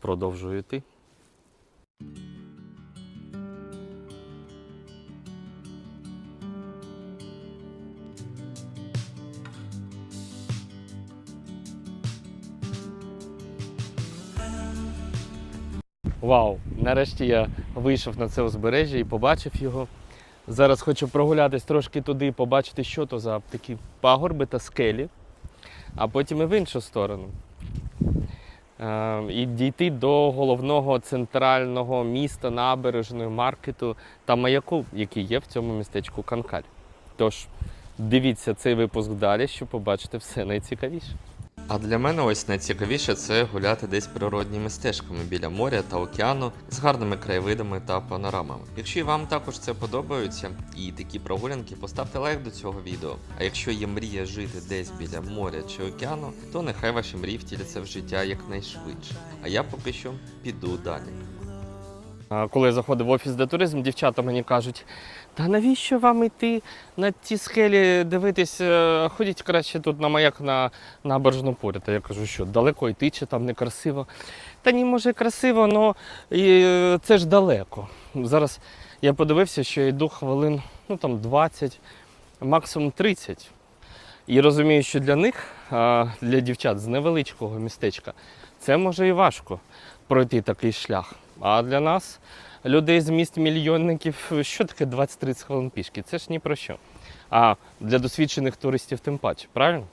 продовжую йти. Вау! Нарешті я вийшов на це узбережжя і побачив його. Зараз хочу прогулятись трошки туди, побачити, що то за такі пагорби та скелі, а потім і в іншу сторону. Е, і дійти до головного центрального міста, набережної, маркету та маяку, який є в цьому містечку Канкаль. Тож дивіться цей випуск далі, щоб побачити все найцікавіше. А для мене ось найцікавіше це гуляти десь природніми стежками біля моря та океану з гарними краєвидами та панорамами. Якщо і вам також це подобається і такі прогулянки, поставте лайк до цього відео. А якщо є мрія жити десь біля моря чи океану, то нехай ваші мрії втіляться в життя якнайшвидше. А я поки що піду далі. Коли я заходив в офіс де туризм, дівчата мені кажуть, та навіщо вам йти на ті схелі дивитись, е, ходіть краще тут на маяк на набережну поряд. Я кажу, що далеко йти, чи там не красиво. Та ні, може красиво, але це ж далеко. Зараз я подивився, що я йду хвилин ну, там 20, максимум 30. І розумію, що для них, для дівчат з невеличкого містечка, це може і важко пройти такий шлях. А для нас, людей з міст мільйонників, що таке 20-30 хвилин пішки? Це ж ні про що. А для досвідчених туристів тим паче, правильно?